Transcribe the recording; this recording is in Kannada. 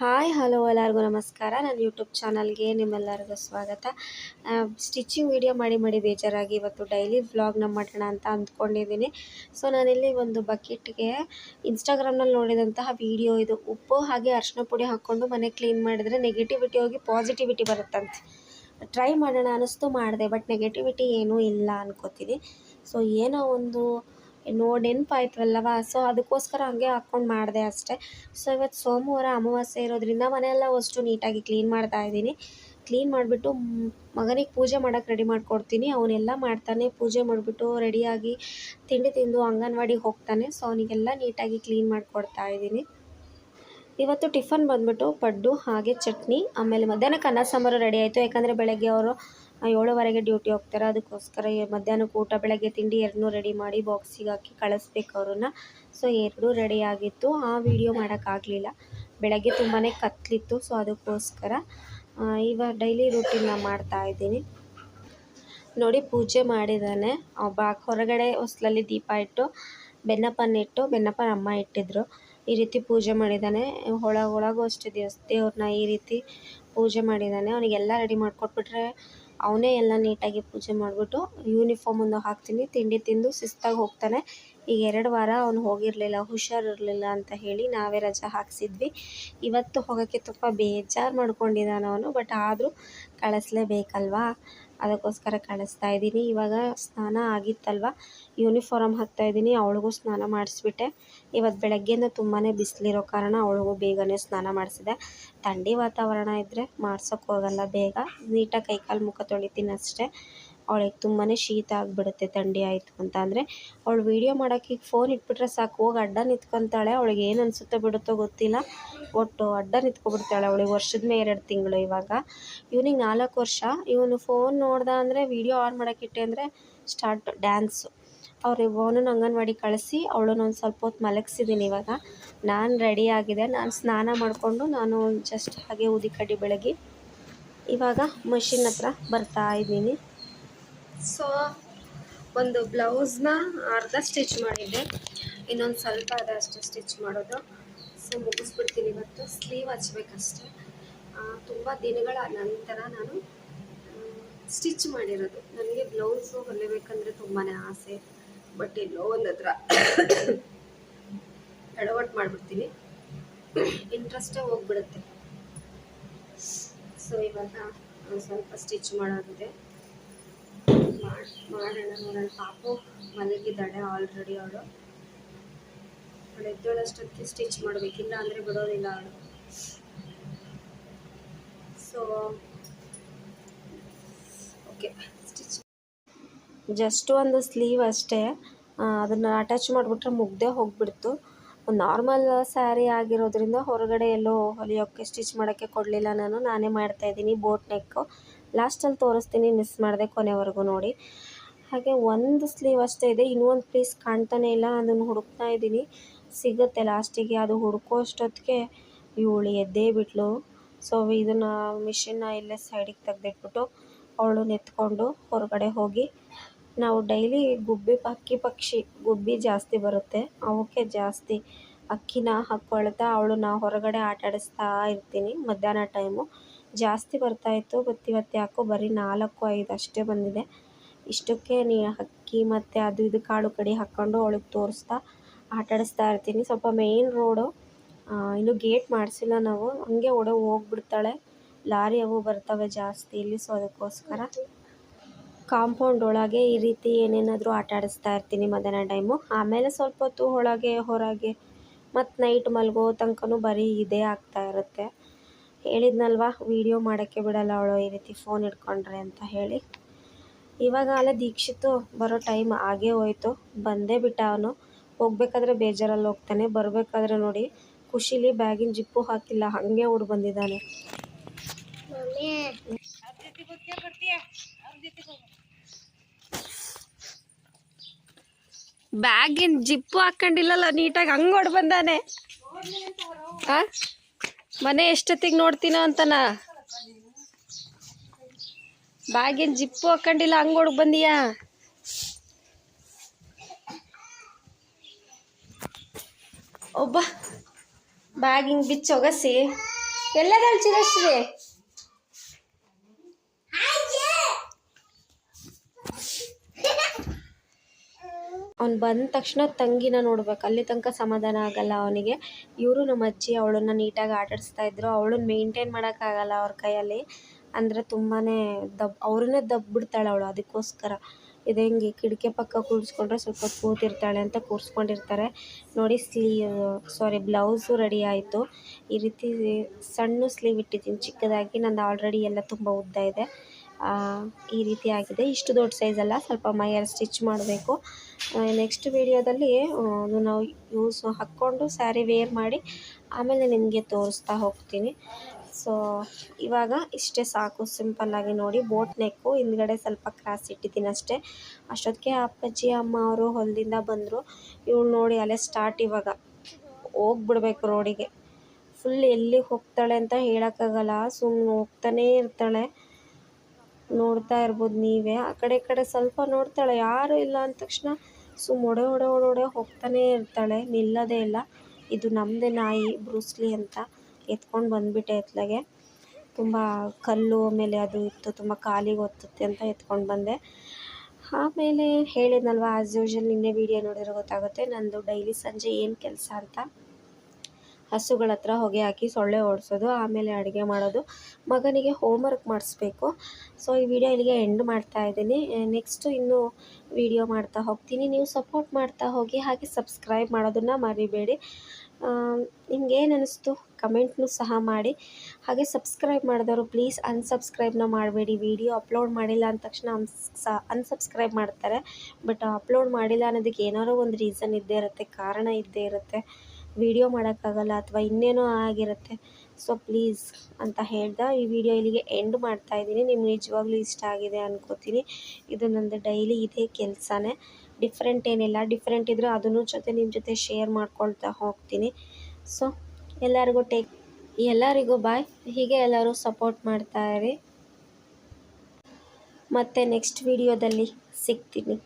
ಹಾಯ್, ಹಲೋ ಎಲ್ಲರಿಗೂ ನಮಸ್ಕಾರ. ನನ್ನ ಯೂಟ್ಯೂಬ್ ಚಾನಲ್ಗೆ ನಿಮ್ಮೆಲ್ಲರಿಗೂ ಸ್ವಾಗತ. ಸ್ಟಿಚಿಂಗ್ ವಿಡಿಯೋ ಮಾಡಿ ಮಾಡಿ ಬೇಜಾರಾಗಿ ಇವತ್ತು ಡೈಲಿ ವ್ಲಾಗ್ನ ಮಾಡೋಣ ಅಂತ ಅಂದ್ಕೊಂಡಿದ್ದೀನಿ. ಸೊ ನಾನಿಲ್ಲಿ ಒಂದು ಬಕೆಟ್ಗೆ ಇನ್ಸ್ಟಾಗ್ರಾಮ್ನಲ್ಲಿ ನೋಡಿದಂತಹ ವಿಡಿಯೋ ಇದು. ಉಪ್ಪು ಹಾಗೆ ಅರಿಶಿನ ಪುಡಿ ಹಾಕ್ಕೊಂಡು ಮನೆ ಕ್ಲೀನ್ ಮಾಡಿದರೆ ನೆಗೆಟಿವಿಟಿ ಹೋಗಿ ಪಾಸಿಟಿವಿಟಿ ಬರುತ್ತಂತೆ. ಟ್ರೈ ಮಾಡೋಣ ಅನ್ನಿಸ್ತು ಮಾಡಿದೆ ಬಟ್ ನೆಗೆಟಿವಿಟಿ ಏನೂ ಇಲ್ಲ ಅನ್ಕೋತೀನಿ. ಸೊ ಏನೋ ಒಂದು ನೋ ನೆನಪಾಯ್ತವಲ್ಲವ ಸೊ ಅದಕ್ಕೋಸ್ಕರ ಹಂಗೆ ಹಾಕ್ಕೊಂಡು ಮಾಡಿದೆ ಅಷ್ಟೇ. ಸೊ ಇವತ್ತು ಸೋಮವಾರ ಅಮಾವಾಸ್ಯೆ ಇರೋದ್ರಿಂದ ಮನೆಯೆಲ್ಲ ಅಷ್ಟು ನೀಟಾಗಿ ಕ್ಲೀನ್ ಮಾಡ್ತಾ ಇದ್ದೀನಿ. ಕ್ಲೀನ್ ಮಾಡಿಬಿಟ್ಟು ಮಗನಿಗೆ ಪೂಜೆ ಮಾಡೋಕ್ಕೆ ರೆಡಿ ಮಾಡಿಕೊಡ್ತೀನಿ. ಅವನೆಲ್ಲ ಮಾಡ್ತಾನೆ. ಪೂಜೆ ಮಾಡಿಬಿಟ್ಟು ರೆಡಿಯಾಗಿ ತಿಂಡಿ ತಿಂದು ಅಂಗನವಾಡಿಗೆ ಹೋಗ್ತಾನೆ. ಸೊ ಅವನಿಗೆಲ್ಲ ನೀಟಾಗಿ ಕ್ಲೀನ್ ಮಾಡಿಕೊಡ್ತಾ ಇದ್ದೀನಿ. ಇವತ್ತು ಟಿಫನ್ ಬಂದ್ಬಿಟ್ಟು ಪಡ್ಡು, ಹಾಗೆ ಚಟ್ನಿ, ಆಮೇಲೆ ಮಧ್ಯಾಹ್ನಕ್ಕೆ ಅನ್ನ ಸಾಂಬಾರು ರೆಡಿ ಆಯಿತು. ಯಾಕಂದರೆ ಬೆಳಗ್ಗೆ ಅವರು ಏಳುವರೆಗೆ ಡ್ಯೂಟಿ ಹೋಗ್ತಾರೆ. ಅದಕ್ಕೋಸ್ಕರ ಮಧ್ಯಾಹ್ನಕ್ಕೆ ಊಟ, ಬೆಳಗ್ಗೆ ತಿಂಡಿ ಎರಡನ್ನೂ ರೆಡಿ ಮಾಡಿ ಬಾಕ್ಸಿಗೆ ಹಾಕಿ ಕಳಿಸ್ಬೇಕು ಅವ್ರನ್ನ. ಸೊ ಎರಡೂ ರೆಡಿ ಆಗಿತ್ತು. ಆ ವಿಡಿಯೋ ಮಾಡೋಕ್ಕಾಗಲಿಲ್ಲ ಬೆಳಗ್ಗೆ ತುಂಬಾ ಕತ್ತಲಿತ್ತು ಸೊ ಅದಕ್ಕೋಸ್ಕರ ಇವಾಗ ಡೈಲಿ ರೂಟೀನ್ನ ಮಾಡ್ತಾ ಇದ್ದೀನಿ. ನೋಡಿ, ಪೂಜೆ ಮಾಡಿದ್ದಾನೆ ಬಾ, ಹೊರಗಡೆ ಹೊಸ್ಲಲ್ಲಿ ದೀಪ ಇಟ್ಟು ಬೆನ್ನಪ್ಪನ ಇಟ್ಟು ಬೆನ್ನಪ್ಪನ ಅಮ್ಮ ಇಟ್ಟಿದ್ರು. ಈ ರೀತಿ ಪೂಜೆ ಮಾಡಿದ್ದಾನೆ ಒಳ ಒಳಗೂ ಅಷ್ಟೇ ದೇವಸ್ ದೇವ್ರನ್ನ ಈ ರೀತಿ ಪೂಜೆ ಮಾಡಿದ್ದಾನೆ ಅವನಿಗೆಲ್ಲ ರೆಡಿ ಮಾಡಿಕೊಟ್ಬಿಟ್ರೆ ಅವನೇ ಎಲ್ಲ ನೀಟಾಗಿ ಪೂಜೆ ಮಾಡಿಬಿಟ್ಟು ಯೂನಿಫಾರ್ಮ್ ಒಂದು ಹಾಕ್ತೀನಿ. ತಿಂಡಿ ತಿಂದು ಶಿಸ್ತಾಗಿ ಹೋಗ್ತಾನೆ. ಈಗ ಎರಡು ವಾರ ಅವನು ಹೋಗಿರಲಿಲ್ಲ, ಹುಷಾರಿರಲಿಲ್ಲ ಅಂತ ಹೇಳಿ ನಾವೇ ರಜೆ ಹಾಕ್ಸಿದ್ವಿ. ಇವತ್ತು ಹೋಗೋಕ್ಕೆ ತುಂಬ ಬೇಜಾರು ಮಾಡ್ಕೊಂಡಿದ್ದಾನೆ ಅವನು ಬಟ್ ಆದರೂ ಕಳಿಸ್ಲೇಬೇಕಲ್ವಾ? ಅದಕ್ಕೋಸ್ಕರ ಕಳಿಸ್ತಾ ಇದ್ದೀನಿ. ಇವಾಗ ಸ್ನಾನ ಆಗಿತ್ತಲ್ವ? ಯೂನಿಫಾರ್ಮ್ ಹಾಕ್ತಾ ಇದ್ದೀನಿ. ಅವಳಿಗೂ ಸ್ನಾನ ಮಾಡಿಸ್ಬಿಟ್ಟೆ. ಇವತ್ತು ಬೆಳಗ್ಗೆಯಿಂದ ತುಂಬಾ ಬಿಸಿಲಿರೋ ಕಾರಣ ಅವಳಿಗೂ ಬೇಗನೆ ಸ್ನಾನ ಮಾಡಿಸಿದೆ. ಥಂಡಿ ವಾತಾವರಣ ಇದ್ದರೆ ಮಾಡ್ಸೋಕ್ಕೆ ಹೋಗಲ್ಲ ಬೇಗ. ನೀಟಾಗಿ ಕೈಕಾಲು ಮುಖ ತೊಳಿತೀನಿ ಅಷ್ಟೇ. ಅವಳಿಗೆ ತುಂಬಾ ಶೀತ ಆಗಿಬಿಡುತ್ತೆ, ಥಂಡಿ ಆಯಿತು ಅಂತ. ಅಂದರೆ ಅವಳು ವೀಡಿಯೋ ಮಾಡೋಕ್ಕೆ ಫೋನ್ ಇಟ್ಬಿಟ್ರೆ ಸಾಕು, ಹೋಗಿ ಅಡ್ಡ ನಿಂತ್ಕೊತಾಳೆ, ಅವಳಿಗೆ ಏನು ಅನಿಸುತ್ತೋ ಬಿಡುತ್ತೋ ಗೊತ್ತಿಲ್ಲ. ಒಟ್ಟು ಅಡ್ಡ ನಿಂತ್ಕೊಬಿಡ್ತಾಳೆ ಅವಳಿಗೆ ವರ್ಷದ ಮೇಲೆ ಎರಡು ತಿಂಗಳು ಇವಾಗ. ಇವನಿಗೆ ನಾಲ್ಕು ವರ್ಷ. ಇವನು ಫೋನ್ ನೋಡ್ದ ಅಂದರೆ ವೀಡಿಯೋ ಆನ್ ಮಾಡೋಕ್ಕಿಟ್ಟೆ ಅಂದರೆ ಸ್ಟಾರ್ಟ್ ಡ್ಯಾನ್ಸು ಅವ್ರು ಅವನನ್ನು ಅಂಗನವಾಡಿ ಕಳಿಸಿ, ಅವಳನ್ನ ಒಂದು ಸ್ವಲ್ಪ ಹೊತ್ತು ಮಲಗಿಸಿದ್ದೀನಿ ಇವಾಗ. ನಾನು ರೆಡಿ ಆಗಿದೆ, ನಾನು ಸ್ನಾನ ಮಾಡಿಕೊಂಡು ನಾನು ಜಸ್ಟ್ ಹಾಗೆ ಊದಿ ಕಡ್ಡಿ ಬೆಳಗ್ಗೆ ಇವಾಗ ಮಷಿನ್ ಹತ್ರ ಬರ್ತಾ ಇದ್ದೀನಿ. ಸೊ, ಒಂದು ಬ್ಲೌಸ್ನ ಅರ್ಧ ಸ್ಟಿಚ್ ಮಾಡಿದ್ದೆ. ಇನ್ನೊಂದು ಸ್ವಲ್ಪ ಅದ ಅಷ್ಟೇ ಸ್ಟಿಚ್ ಮಾಡೋದು. ಸೊ, ಮುಗಿಸ್ಬಿಡ್ತೀನಿ ಇವತ್ತು. ಸ್ಲೀವ್ ಹಚ್ಬೇಕಷ್ಟೆ. ತುಂಬ ದಿನಗಳ ನಂತರ ನಾನು ಸ್ಟಿಚ್ ಮಾಡಿರೋದು. ನನಗೆ ಬ್ಲೌಸು ಹೊಲಿಬೇಕಂದ್ರೆ ತುಂಬಾ ಆಸೆ. ಬಟ್ ಎಲ್ಲೋ ಒಂದು ಹತ್ರ ಎಡವಟ್ಟು ಮಾಡಿಬಿಡ್ತೀನಿ. ಇಂಟ್ರೆಸ್ಟೇ ಹೋಗ್ಬಿಡುತ್ತೆ. ಸೊ, ಇವಾಗ ಸ್ವಲ್ಪ ಸ್ಟಿಚ್ ಮಾಡೋದಿದೆ. ಮಾಡಿ ಮಾಡೋಣ ಪಾಪು ಮಲಗಿದ್ದಾಳೆ ಆಲ್ರೆಡಿ ಅವಳು. ಅವಳು ಎದ್ದೇಳಷ್ಟೊತ್ತಿಗೆ ಸ್ಟಿಚ್ ಮಾಡಬೇಕಿಲ್ಲ ಅಂದರೆ ಬಿಡೋದಿಲ್ಲ ಅವಳು. ಸೊ ಓಕೆ ಸ್ಟಿಚ್ ಜಸ್ಟ್ ಒಂದು ಸ್ಲೀವ್ ಅಷ್ಟೇ. ಅದನ್ನು ಅಟ್ಯಾಚ್ ಮಾಡಿಬಿಟ್ರೆ ಮುಗ್ದೆ ಹೋಗ್ಬಿಡ್ತು. ನಾರ್ಮಲ್ ಸ್ಯಾರಿ ಆಗಿರೋದ್ರಿಂದ ಹೊರಗಡೆ ಎಲ್ಲೋ ಹೊಲಿಯೋಕ್ಕೆ ಸ್ಟಿಚ್ ಮಾಡೋಕ್ಕೆ ಕೊಡಲಿಲ್ಲ ನಾನು. ನಾನೇ ಮಾಡ್ತಾಯಿದ್ದೀನಿ ಬೋಟ್ ನೆಕ್ಕು ಲಾಸ್ಟಲ್ಲಿ ತೋರಿಸ್ತೀನಿ ಮಿಸ್ ಮಾಡಿದೆ ಕೊನೆವರೆಗೂ ನೋಡಿ. ಹಾಗೆ ಒಂದು ಸ್ಲೀವ್ ಅಷ್ಟೇ ಇದೆ ಇನ್ನೊಂದು ಪೀಸ್ ಕಾಣ್ತಾನೆ ಇಲ್ಲ ಅದನ್ನು ಹುಡುಕ್ತಾ ಇದ್ದೀನಿ. ಸಿಗುತ್ತೆ ಲಾಸ್ಟಿಗೆ ಅದು ಹುಡುಕೋ ಅಷ್ಟೊತ್ತಿಗೆ ಇವಳು ಎದ್ದೇ ಬಿಟ್ಲು. ಸೊ ಇದನ್ನು ಮಿಷಿನ್ನ ಇಲ್ಲೇ ಸೈಡಿಗೆ ತೆಗೆದಿಟ್ಬಿಟ್ಟು ಅವಳು ನೆತ್ಕೊಂಡು ಹೊರಗಡೆ ಹೋಗಿ, ನಾವು ಡೈಲಿ ಗುಬ್ಬಿ ಅಕ್ಕಿ ಪಕ್ಷಿ, ಗುಬ್ಬಿ ಜಾಸ್ತಿ ಬರುತ್ತೆ. ಅವಕ್ಕೆ ಜಾಸ್ತಿ ಅಕ್ಕಿನ ಹಾಕ್ಕೊಳ್ತಾ ಅವಳನ್ನ ಹೊರಗಡೆ ಆಟಾಡಿಸ್ತಾ ಇರ್ತೀನಿ ಮಧ್ಯಾಹ್ನ ಟೈಮು ಜಾಸ್ತಿ ಬರ್ತಾಯಿತ್ತು ಬಟ್ ಇವತ್ತು ಯಾಕೋ ಬರೀ ನಾಲ್ಕು, ಐದು ಅಷ್ಟೇ ಬಂದಿದೆ. ಇಷ್ಟಕ್ಕೆ ನೀ ಅಕ್ಕಿ ಮತ್ತು ಅದು ಇದು ಕಾಳು ಕಡಿ ಹಾಕ್ಕೊಂಡು ಅವಳಿಗೆ ತೋರಿಸ್ತಾ ಆಟಾಡಿಸ್ತಾ ಇರ್ತೀನಿ. ಸ್ವಲ್ಪ ಮೇಯ್ನ್ ರೋಡು ಇನ್ನೂ ಗೇಟ್ ಮಾಡಿಸಿಲ್ಲ ನಾವು. ಹಂಗೆ ಒಡೆ ಹೋಗ್ಬಿಡ್ತಾಳೆ. ಲಾರಿ ಅವು ಬರ್ತವೆ ಜಾಸ್ತಿ ಇಲ್ಲಿ ಸೊ ಅದಕ್ಕೋಸ್ಕರ ಕಾಂಪೌಂಡ್ ಒಳಗೆ ಈ ರೀತಿ ಏನೇನಾದರೂ ಆಟ ಆಡಿಸ್ತಾ ಇರ್ತೀನಿ ಮಧ್ಯಾಹ್ನ ಟೈಮು ಆಮೇಲೆ ಸ್ವಲ್ಪ ಹೊತ್ತು ಒಳಗೆ, ಹೊರಗೆ, ಮತ್ತು ನೈಟ್ ಮಲಗೋ ತನಕನೂ ಬರೀ ಇದೇ ಆಗ್ತಾ ಇರುತ್ತೆ. ಹೇಳಿದ್ನಲ್ವ ವೀಡಿಯೋ ಮಾಡೋಕ್ಕೆ ಬಿಡಲ್ಲ ಅವಳು ಈ ರೀತಿ ಫೋನ್ ಇಟ್ಕೊಂಡ್ರೆ ಅಂತ ಹೇಳಿ. ಇವಾಗ ಅಲ್ಲ ದೀಕ್ಷಿತು ಬರೋ ಟೈಮ್ ಆಗೇ ಹೋಯ್ತು. ಬಂದೇ ಬಿಟ್ಟ ಅವನು. ಹೋಗ್ಬೇಕಾದ್ರೆ ಬೇಜಾರಲ್ಲಿ ಹೋಗ್ತಾನೆ. ಬರಬೇಕಾದ್ರೆ ನೋಡಿ ಖುಷಿಲಿ ಬ್ಯಾಗಿನ ಜಿಪ್ಪು ಹಾಕಿಲ್ಲ ಹಾಗೆ ಓಡ್ ಬಂದಿದ್ದಾನೆ. ಬ್ಯಾಗಿನ ಜಿಪ್ಪು ಹಾಕೊಂಡಿಲ್ಲಲ್ಲ ನೀಟಾಗಿ ಹಂಗೆ ಹೊಡ್ ಬಂದಾನೆ. ಆ? ಮನೆ ಎಷ್ಟೊತ್ತಿಗೆ ನೋಡ್ತೀನೋ ಅಂತನ? ಬ್ಯಾಗಿನ ಜಿಪ್ಪು ಹಾಕೊಂಡಿಲ್ಲ ಹಂಗೋಡ್ಗೆ ಬಂದಿಯಾ? ಒಬ್ಬ ಬ್ಯಾಗ್ ಹಿಂಗೆ ಒಗಸಿ ಎಲ್ಲದಳು ಚಿರಶ್ರೀ? ಅವ್ನು ಬಂದ ತಕ್ಷಣ ತಂಗಿನ ನೋಡ್ಬೇಕು. ಅಲ್ಲಿ ತನಕ ಸಮಾಧಾನ ಆಗಲ್ಲ ಅವನಿಗೆ. ಇವರು ನಮ್ಮ ಅಜ್ಜಿ ಅವಳನ್ನ ನೀಟಾಗಿ ಆಟಾಡಿಸ್ತಾ ಇದ್ರು. ಅವಳನ್ನ ಮೇಂಟೈನ್ ಮಾಡೋಕ್ಕಾಗಲ್ಲ ಅವ್ರ ಕೈಯಲ್ಲಿ. ಅಂದರೆ ತುಂಬಾ ದಬ್, ಅವ್ರನ್ನೇ ದಬ್ಬಿಡ್ತಾಳೆ ಅವಳು ಅದಕ್ಕೋಸ್ಕರ. ಇದು ಹೆಂಗೆ ಕಿಟಕಿ ಪಕ್ಕ ಕೂರಿಸ್ಕೊಂಡ್ರೆ ಸ್ವಲ್ಪ ಕೂತಿರ್ತಾಳೆ ಅಂತ ಕೂರಿಸ್ಕೊಂಡಿರ್ತಾರೆ. ನೋಡಿ, ಸ್ಲೀವ್ ಸಾರಿ ಬ್ಲೌಸು ರೆಡಿ ಆಯಿತು. ಈ ರೀತಿ ಸಣ್ಣ ಸ್ಲೀವ್ ಇಟ್ಟಿದ್ದೀನಿ. ಚಿಕ್ಕದಾಗಿ, ನಂದು ಆಲ್ರೆಡಿ ಎಲ್ಲ ತುಂಬ ಉದ್ದ ಇದೆ. ಈ ರೀತಿ ಆಗಿದೆ ಇಷ್ಟು ದೊಡ್ಡ ಸೈಜಲ್ಲ ಸ್ವಲ್ಪ ಮೈಯಲ್ಲಿ ಸ್ಟಿಚ್ ಮಾಡಬೇಕು. ನೆಕ್ಸ್ಟ್ ವಿಡಿಯೋದಲ್ಲಿ ಅದು ನಾವು ಯೂಸ್ ಹಾಕ್ಕೊಂಡು ಸ್ಯಾರಿ ವೇರ್ ಮಾಡಿ ಆಮೇಲೆ ನಿಮಗೆ ತೋರಿಸ್ತಾ ಹೋಗ್ತೀನಿ. ಸೊ ಇವಾಗ ಇಷ್ಟೇ ಸಾಕು. ಸಿಂಪಲ್ಲಾಗಿ ನೋಡಿ. ಬೋಟ್ ನೆಕ್ಕು ಹಿಂದ್ಗಡೆ ಸ್ವಲ್ಪ ಕ್ರಾಸ್ ಇಟ್ಟಿದ್ದೀನಿ ಅಷ್ಟೇ. ಅಷ್ಟೊತ್ತಿಗೆ ಅಪ್ಪಾಜಿ, ಅಮ್ಮ ಅವರು ಹೊಲದಿಂದ ಬಂದರು. ಇವಳು ನೋಡಿ ಅಲ್ಲೇ ಸ್ಟಾರ್ಟ್ ಇವಾಗ. ಹೋಗ್ಬಿಡ್ಬೇಕು ರೋಡಿಗೆ ಫುಲ್ ಎಲ್ಲಿಗೆ ಹೋಗ್ತಾಳೆ ಅಂತ ಹೇಳೋಕ್ಕಾಗಲ್ಲ. ಸುಮ್ಮನೆ ಹೋಗ್ತಾನೇ ಇರ್ತಾಳೆ. ನೋಡ್ತಾ ಇರ್ಬೋದು ನೀವೇ. ಆ ಕಡೆ ಈ ಕಡೆ ಸ್ವಲ್ಪ ನೋಡ್ತಾಳೆ. ಯಾರು ಇಲ್ಲ ಅಂದ ತಕ್ಷಣ ಸುಮ್ಮ ಒಡೆ ಒಡೆ ಒಡೆ ಹೋಗ್ತಾನೇ ಇರ್ತಾಳೆ. ನಿಲ್ಲೋದೇ ಇಲ್ಲ. ಇದು ನಮ್ಮದೇ ನಾಯಿ ಬ್ರೂಸ್ಲಿ ಅಂತ ಎತ್ಕೊಂಡು ಬಂದುಬಿಟ್ಟೆ ಎತ್ತಲಾಗೆ ತುಂಬ ಕಲ್ಲು ಆಮೇಲೆ ಅದು ಇತ್ತು. ತುಂಬ ಕಾಲಿಗೆ ಒತ್ತುತ್ತೆ ಅಂತ ಎತ್ಕೊಂಡು ಬಂದೆ. ಆಮೇಲೆ ಹೇಳಿದ್ನಲ್ವ ಆ್ಯಸ್ ಯೂಶಲ್ ನಿನ್ನೆ ವೀಡಿಯೋ ನೋಡಿದ್ರೆ ಗೊತ್ತಾಗುತ್ತೆ. ನಂದು ಡೈಲಿ ಸಂಜೆ ಏನು ಕೆಲಸ ಅಂತ. ಹಸುಗಳ ಹತ್ರ ಹೊಗೆ ಹಾಕಿ ಸೊಳ್ಳೆ ಓಡಿಸೋದು, ಆಮೇಲೆ ಅಡುಗೆ ಮಾಡೋದು, ಮಗನಿಗೆ ಹೋಮ್ವರ್ಕ್ ಮಾಡಿಸ್ಬೇಕು. ಸೊ ಈ ವಿಡಿಯೋ ಇಲ್ಲಿಗೆ ಎಂಡ್ ಮಾಡ್ತಾ ಇದ್ದೀನಿ. ನೆಕ್ಸ್ಟು ಇನ್ನೂ ವಿಡಿಯೋ ಮಾಡ್ತಾ ಹೋಗ್ತೀನಿ. ನೀವು ಸಪೋರ್ಟ್ ಮಾಡ್ತಾ ಹೋಗಿ, ಹಾಗೆ ಸಬ್ಸ್ಕ್ರೈಬ್ ಮಾಡೋದನ್ನು ಮರಿಬೇಡಿ. ನಿಮ್ಗೇನು ಅನಿಸ್ತು? ಅನ್ನಿಸ್ತು ಕಮೆಂಟ್ನು ಸಹ ಮಾಡಿ. ಹಾಗೆ ಸಬ್ಸ್ಕ್ರೈಬ್ ಮಾಡಿದವರು ಪ್ಲೀಸ್ ಅನ್ಸಬ್ಸ್ಕ್ರೈಬ್ನ ಮಾಡಬೇಡಿ. ವಿಡಿಯೋ ಅಪ್ಲೋಡ್ ಮಾಡಿಲ್ಲ ಅಂದ ತಕ್ಷಣ ಅನ್ಸ್ ಅನ್ಸಬ್ಸ್ಕ್ರೈಬ್ ಮಾಡ್ತಾರೆ. ಬಟ್ ಅಪ್ಲೋಡ್ ಮಾಡಿಲ್ಲ ಅನ್ನೋದಕ್ಕೆ ಏನಾರೋ ಒಂದು ರೀಸನ್ ಇದ್ದೇ ಇರುತ್ತೆ, ಕಾರಣ ಇದ್ದೇ ಇರುತ್ತೆ. ವಿಡಿಯೋ ಮಾಡೋಕ್ಕಾಗಲ್ಲ ಅಥವಾ ಇನ್ನೇನೋ ಆಗಿರುತ್ತೆ. ಸೊ ಪ್ಲೀಸ್ ಅಂತ ಹೇಳ್ದ ಈ ವಿಡಿಯೋ ಇಲ್ಲಿಗೆ ಎಂಡ್ ಮಾಡ್ತಾ ಇದ್ದೀನಿ. ನಿಮ್ಗೆ ನಿಜವಾಗ್ಲೂ ಇಷ್ಟ ಆಗಿದೆ ಅನ್ಕೋತೀನಿ. ಇದು ನಂದು ಡೈಲಿ ಇದೇ ಕೆಲಸನೇ. ಡಿಫ್ರೆಂಟ್ ಏನಿಲ್ಲ. ಡಿಫ್ರೆಂಟ್ ಇದ್ದರೆ ಅದನ್ನು ಜೊತೆ ನಿಮ್ಮ ಜೊತೆ ಶೇರ್ ಮಾಡ್ಕೊಳ್ತಾ ಹೋಗ್ತೀನಿ. ಸೊ ಎಲ್ಲರಿಗೂ ಟೇಕ್ ಎಲ್ಲರಿಗೂ ಬಾಯ್ ಹೀಗೆ ಎಲ್ಲರೂ ಸಪೋರ್ಟ್ ಮಾಡ್ತಾ ಇರಿ. ಮತ್ತು ನೆಕ್ಸ್ಟ್ ವಿಡಿಯೋದಲ್ಲಿ ಸಿಗ್ತೀನಿ.